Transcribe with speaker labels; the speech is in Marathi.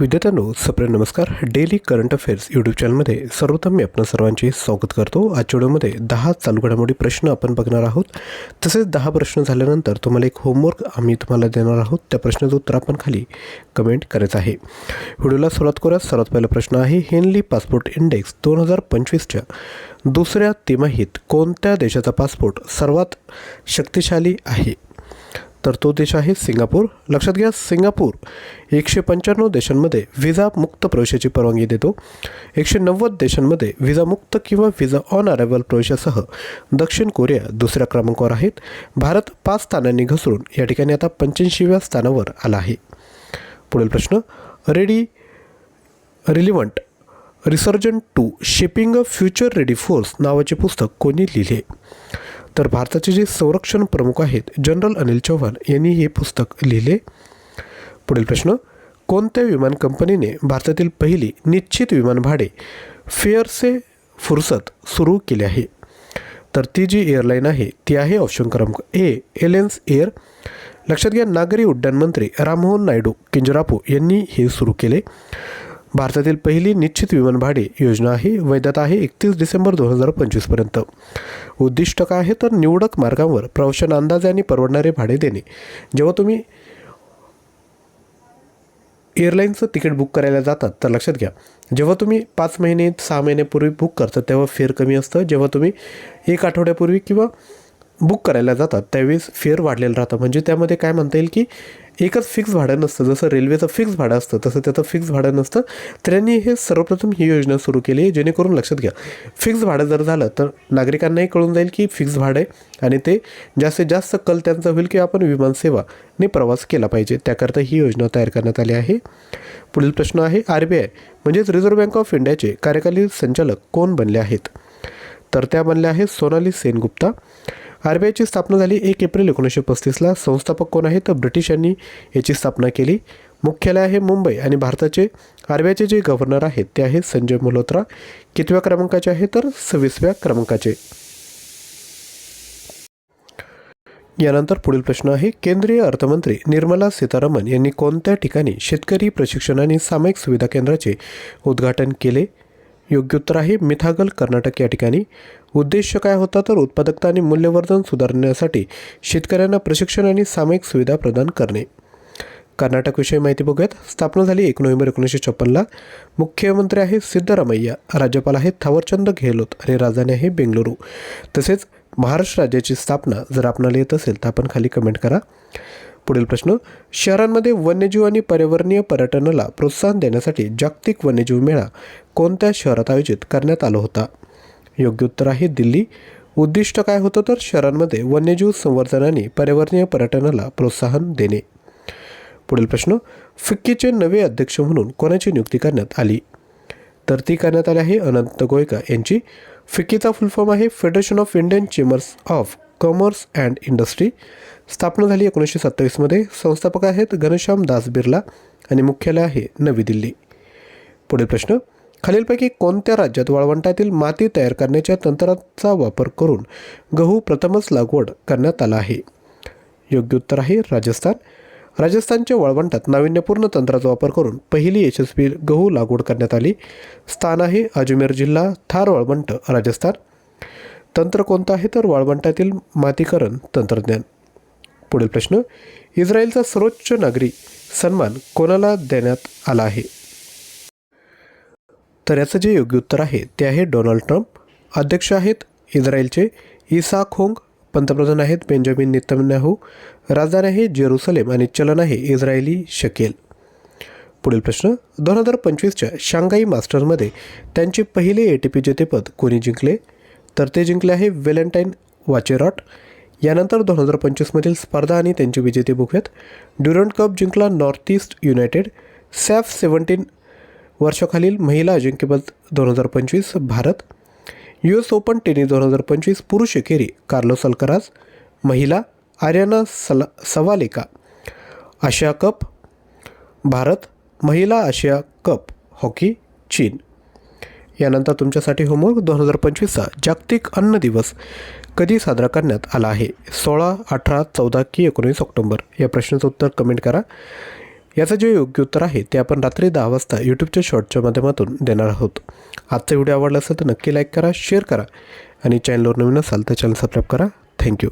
Speaker 1: विद्यार्थ्यांनो सप्रे नमस्कार. डेली करंट अफेअर्स यूट्यूब चॅनलमध्ये सर्वोत्तम मी आपण सर्वांचे स्वागत करतो. आजच्या व्हिडिओमध्ये दहा चालू घडामोडी प्रश्न आपण बघणार आहोत. तसेच दहा प्रश्न झाल्यानंतर तुम्हाला एक होमवर्क आम्ही तुम्हाला देणार आहोत. त्या प्रश्नाचं उत्तर आपण खाली कमेंट करायचं आहे. व्हिडिओला सुरुवात करूया. सर्वात पहिला प्रश्न आहे हेनली पासपोर्ट इंडेक्स दोन हजार पंचवीसच्या दुसऱ्या तिमाहीत कोणत्या देशाचा पासपोर्ट सर्वात शक्तिशाली आहे? तर तो देश आहे सिंगापूर. लक्षात घ्या सिंगापूर एकशे पंच्याण्णव देशांमध्ये व्हिजा मुक्त प्रवेशाची परवानगी देतो. एकशे नव्वद देशांमध्ये व्हिजा मुक्त किंवा व्हिजा ऑन अरायव्हल प्रवेशासह दक्षिण कोरिया दुसऱ्या क्रमांकावर आहेत. भारत पाच स्थानांनी घसरून या ठिकाणी आता पंच्याऐंशीव्या स्थानावर आला आहे. पुढील प्रश्न. Ready relevant resurgent to shaping a future ready force नावाचे पुस्तक कोणी लिहिले? तर भारताचे जे संरक्षण प्रमुख आहेत जनरल अनिल चौहान यांनी हे पुस्तक लिहिले. पुढील प्रश्न कोणत्या विमान कंपनीने भारतातील पहिली निश्चित विमान भाडे फेअरसे फुरसत सुरू केले आहे? तर ती जी एअरलाईन आहे ती आहे ऑप्शन क्रमांक ए एलेन्स एअर. लक्षात घ्या नागरी उड्डाण मंत्री राममोहन नायडू किंजरापू यांनी हे सुरू केले. भारतातील पहिली निश्चित विमान भाडे योजना आहे वैधता आहे एकतीस डिसेंबर दोन हजार पंचवीसपर्यंत उद्दिष्ट काय आहे तर निवडक मार्गांवर प्रवाशांना अंदाजे आणि परवडणारे भाडे देणे. जेव्हा तुम्ही एअरलाईनचं तिकीट बुक करायला जातात तर लक्षात घ्या. जेव्हा तुम्ही पाच महिने सहा महिन्यापूर्वी बुक करता तेव्हा फेअर कमी असतं. जेव्हा तुम्ही एक आठवड्यापूर्वी किंवा बुक करायला जातात त्यावेळेस फेअर वाढलेलं राहतं. म्हणजे त्यामध्ये काय म्हणता येईल की एकच फिक्स भाडं नसतं. जसं रेल्वेचं फिक्स भाडं असतं तसं त्याचं फिक्स भाडं नसतं. तर त्यांनी हे सर्वप्रथम ही योजना सुरू केली आहे जेणेकरून लक्षात घ्या फिक्स भाडं जर झालं तर नागरिकांनाही कळून जाईल की फिक्स भाडं आहे आणि ते जास्तीत जास्त कल त्यांचा होईल की आपण विमानसेवाने प्रवास केला पाहिजे. त्याकरता ही योजना तयार करण्यात आली आहे. पुढील प्रश्न आहे आर बी आय म्हणजेच रिझर्व्ह बँक ऑफ इंडियाचे कार्यकारी संचालक कोण बनले आहेत? तर त्या बनल्या आहेत सोनाली सेनगुप्ता. आर बी आयची स्थापना झाली एक एप्रिल एकोणीसशे पस्तीसला. संस्थापक कोण आहे तर ब्रिटिशांनी याची स्थापना केली. मुख्यालय आहे मुंबई आणि भारताचे आर बी आयचे जे गव्हर्नर आहेत ते आहेत संजय मल्होत्रा. कितव्या क्रमांकाचे आहे तर सव्वीसव्या क्रमांकाचे. यानंतर पुढील प्रश्न आहे केंद्रीय अर्थमंत्री निर्मला सीतारामन यांनी कोणत्या ठिकाणी शेतकरी प्रशिक्षण आणि सामायिक सुविधा केंद्राचे उद्घाटन केले? योग्य उत्तर आहे. मिथागल कर्नाटक या ठिकाणी. उद्देश काय होता तर उत्पादकता आणि मूल्यवर्धन सुधारण्यासाठी शेतकऱ्यांना प्रशिक्षण आणि सामायिक सुविधा प्रदान करणे. कर्नाटकविषयी माहिती बघूयात. स्थापना झाली एक नोव्हेंबर एकोणीसशे छप्पनला. मुख्यमंत्री आहे सिद्धरामय्या. राज्यपाल आहे थावरचंद गेहलोत. आणि राजधानी आहे बेंगलुरू. तसेच महाराष्ट्र राज्याची स्थापना जर आपणाला येत असेल तर आपण खाली कमेंट करा. पुढील प्रश्न. शहरांमध्ये वन्यजीव आणि पर्यावरणीय पर्यटनाला प्रोत्साहन देण्यासाठी जागतिक वन्यजीव मेळा कोणत्या शहरात आयोजित करण्यात आला होता? योग्य उत्तर आहे दिल्ली. उद्दिष्ट काय होतं तर शहरांमध्ये वन्यजीव संवर्धन आणि पर्यावरणीय पर्यटनाला प्रोत्साहन देणे. पुढील प्रश्न फिक्कीचे नवे अध्यक्ष म्हणून कोणाची नियुक्ती करण्यात आली? तर ती करण्यात आली आहे अनंत गोयका यांची. फिक्कीचा फुल फॉर्म आहे Federation of Indian Chambers of Commerce and Industry स्थापना झाली एकोणीसशे सत्तावीसमध्ये संस्थापक आहेत घनश्याम दास बिर्ला आणि मुख्यालय आहे नवी दिल्ली. पुढील प्रश्न खालीलपैकी कोणत्या राज्यात वाळवंटातील माती तयार करण्याच्या तंत्राचा वापर करून गहू प्रथमच लागवड करण्यात आला आहे? योग्य उत्तर आहे राजस्थान. राजस्थानच्या वाळवंटात नाविन्यपूर्ण तंत्राचा वापर करून पहिली यशस्वी गहू लागवड करण्यात आली. स्थान आहे अजमेर जिल्हा थार वाळवंट राजस्थान. तंत्र कोणतं आहे तर वाळवंटातील मातीकरण तंत्रज्ञान. पुढील प्रश्न इस्रायलचा सर्वोच्च नागरी सन्मान कोणाला देण्यात आला आहे? तर याचं जे योग्य उत्तर आहे ते आहे डोनाल्ड ट्रम्प. अध्यक्ष आहेत इस्रायलचे इसाक होंग पंतप्रधान आहेत बेंजामिन नेतन्याहू राजधानी आहे जेरुसलेम आणि चलन आहे इस्रायली शकेल. पुढील प्रश्न दोन हजार पंचवीसच्या शांघाई मास्टर्समध्ये त्यांचे पहिले ए टी पी जेतेपद कोणी जिंकले? तर ते जिंकले आहे व्हॅलेंटाईन वाचेरॉट. यानंतर दोन हजार पंचवीसमधील स्पर्धा आणि त्यांचे विजेते बघूयात ड्युरंट कप जिंकला North East United. SAFF seventeen वर्षाखालील महिला अजिंक्यपद दोन हजार पंचवीस Bharat U S Open tennis दोन हजार पंचवीस पुरुष एकेरी कार्लोस अल्कराज महिला आर्याना सला सवालेका आशिया कप भारत महिला आशिया कप हॉकी चीन. यानंतर तुमच्यासाठी होमवर्क दोन हजार पंचवीसचा जागतिक अन्न दिवस कधी साजरा करण्यात आला आहे? सोळा अठरा चौदा की एकोणीस ऑक्टोंबर या प्रश्नाचं उत्तर कमेंट करा. याचं जे योग्य उत्तर आहे ते आपण रात्री दहा वाजता यूट्यूबच्या शॉर्टच्या माध्यमातून देणार आहोत. आजचा व्हिडिओ आवडला असेल तर नक्की लाईक करा शेअर करा आणि चॅनलवर नवीन असाल तर चॅनल सबस्क्राईब करा. थँक्यू